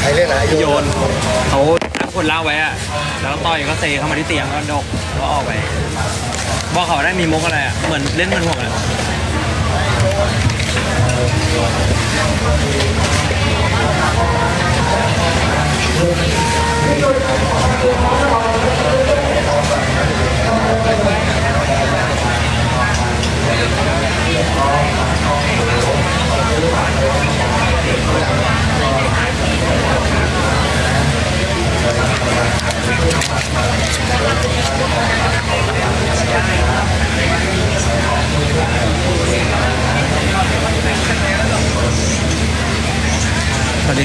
ใครเล่นนะโยนเขาทักคนเล่าไว้อะแล้วต่อยก็เซเข้ามาที่เตียงก็ดกก็ออกไป บอกเขาได้มีมุกอะไรอะเหมือนเล่นเหมันห่วงเลย สวัสดี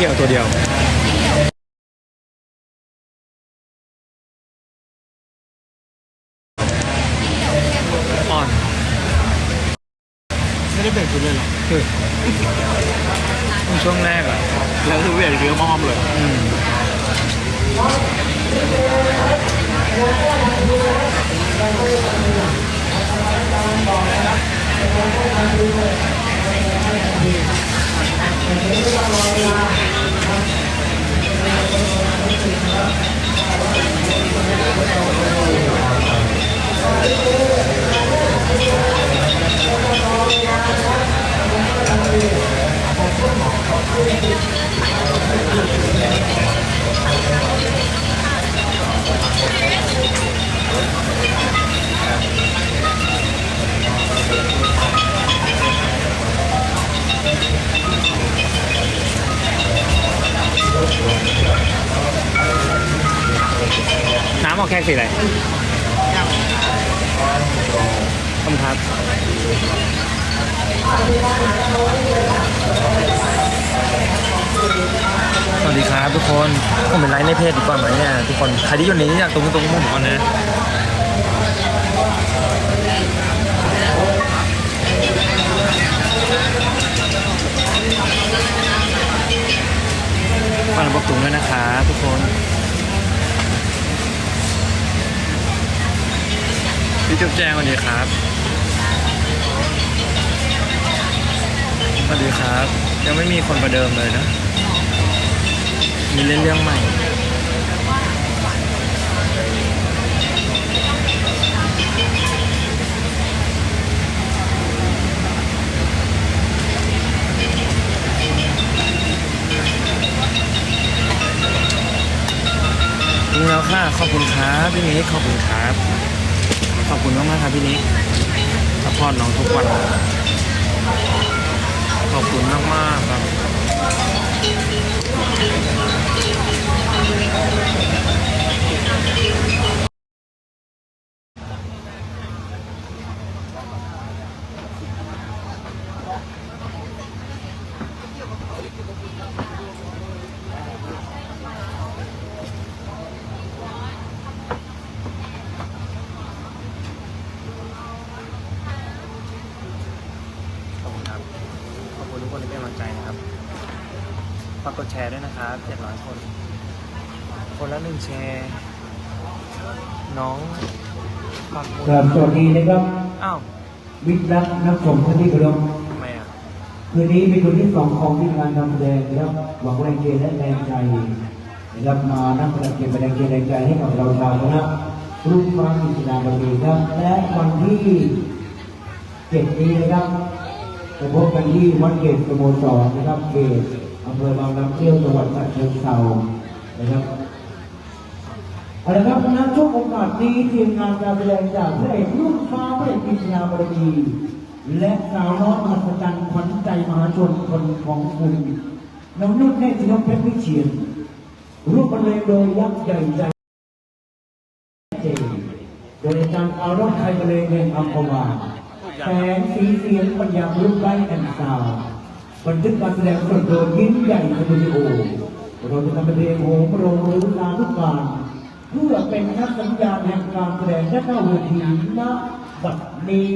เขียวตัวเดียวอ่อนไม่ได้เบรกคุณเลยหรอคือช่วงแรกอะแล้วคือเวียนคือมอมเลยอืมน้ำอ กแค่สีอะไรคำครับสวัสดีครับทุกคนผมเป็นไลฟ์ในเพจดีกว่าไหมเนี่ยทุกคนใครที่อยู่ในนี้อยากตรงตรงมุมก่อนนะฟังระบบตุงด้วยนะครับทุกคน พี่จุ๊บแจงสวัสดีครับสวัสดีครับ ยังไม่มีคนประเดิมเลยนะ มีเล่นเรื่องใหม่ดูแล้วค่ะ ขอบคุณครับ พี่นิกขอบคุณครับ ขอบคุณมากมากๆครับพี่นิกสปอร์ตน้องทุกวัน ขอบคุณมากมากครับขอบคุณครับ ขอบคุณทุกคนที่เป็นกำลังใจนะครับ ฝา กกดแชร์ด้วยนะครับ700คน คนละหนึ่งแชร์ น้องฝากคุณครับสวัสดีนะครับอ้าววิทย์รักนักชมท่านที่เคารพทำไมอะ คืนนี้เป็นคืนที่สองของที่งานทำแสดงนะครับหวังแรงเชียร์และแรงใจนะครับมานั่งแรงเชียร์แรงเชียร์แรงใจให้กับเราชาวคณะรุ่งฟ้ากิจนาบดีครับและวันที่เจ็ดนี้นะครับไปพบกันที่วัดเกตสโมสรนะครับเกตอำ เภอบางน้ำเที่ยวจังหวัดฉะเชิงเทรานะครับเอาละครับณช่วงโอกาสนี้ทีมงานการแสดงจากพระเอกรุ่งฟ้าพระเอกกิจนาบดีและสาวน้อยมหัศจรรย์ขวัญใจมหาชนคนของคุณน้องนุ่นเนตรนเพชรวิเชียนรูปบรรเลงโดยยักษ์ใหญ่ใจเจโดยอาจารย์อารมณ์ไทยบรรเลงแห่งอัมพวาแสงสีเสียงปัญญารุ่งไร้แอนซาว บันทึกการแสดงสดโดยยิ้มใหญ่ในวิดีโอเราจะทำเป็นเพลงโหมโรงหรือลาทุกการเพื่อเป็นนักสัญญาณแห่งการแสดงและหน้าเวทีณบัดนี้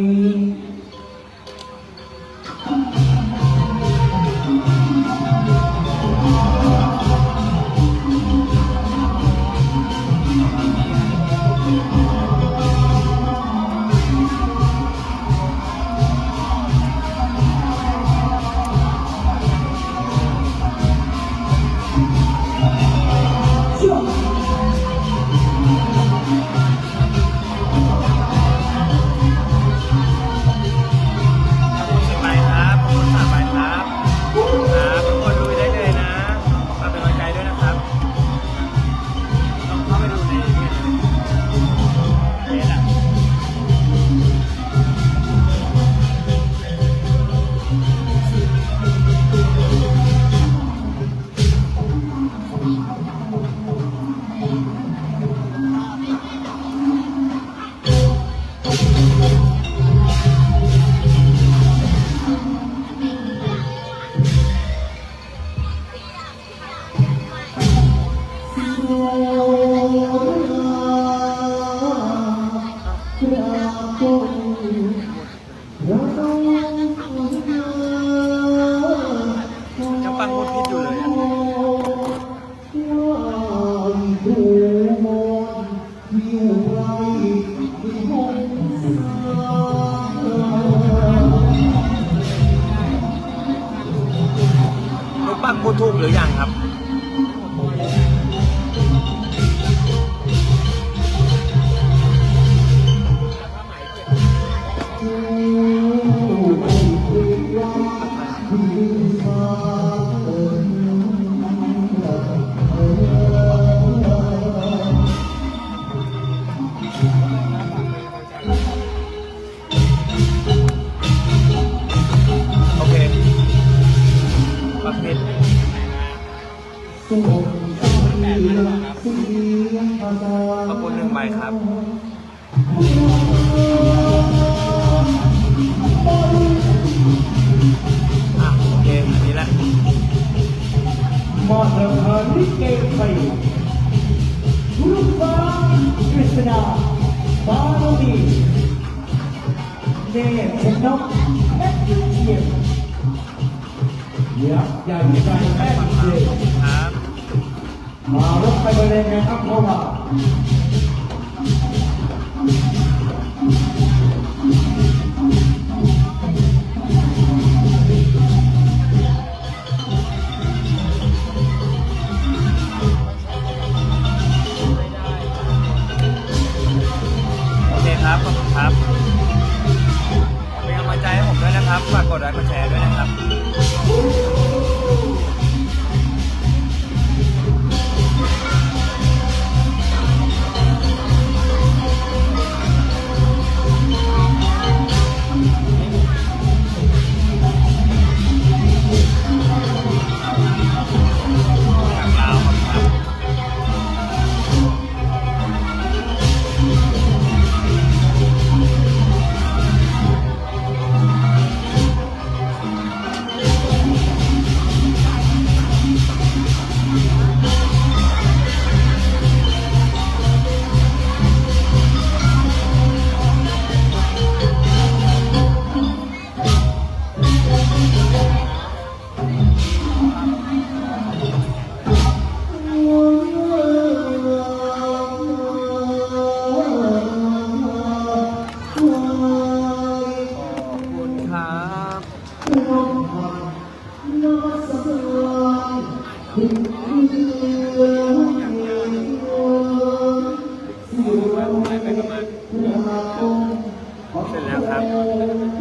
ลู เนตรชนกและยุเทียนยักษ์ใหญ่ใจแม่เจครับมารถไปบริเวณนะครับเพราะว่า นะครับฝากกดไลค์กดแชร์ด้วยนะครับันท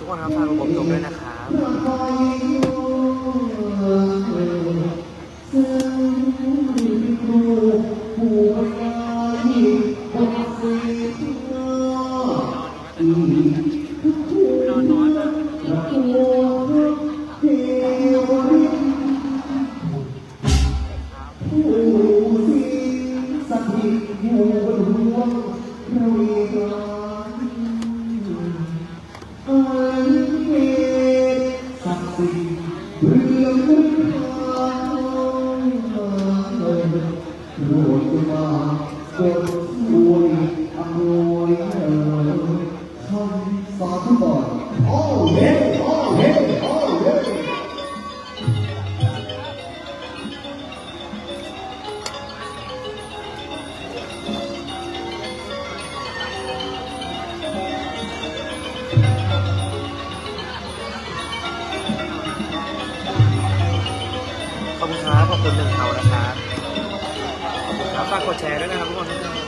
ุกคนครับฟังผมจบด้วยนะครับอืม โปรดมาเกิดช่วยอำนวยเอ่ยคำสาธุบอนโอ้เฮ้โอ้เฮ้โอ้เฮ้ขอบคุณครับขอบคุณหนึ่งเขานะครับ ฝากกดแชร์ด้วยนะครับทุกคน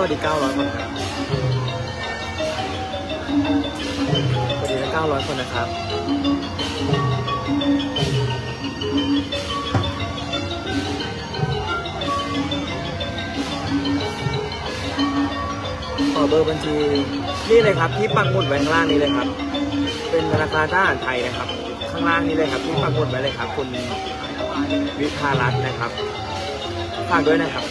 สวัสดีเก้าร้อยคนครับสวัสดีเก้าร้อยคนนะครับ ขอเบอร์บัญชี นี่เลยครับที่ปักหมุดไว้ข้างล่างนี้เลยครับ เป็นธนาคารทหารไทยนะครับ ข้างล่างนี้เลยครับที่ปักหมุดไว้เลยครับ คุณวิภารัตน์นะครับฝากด้วยนะครับ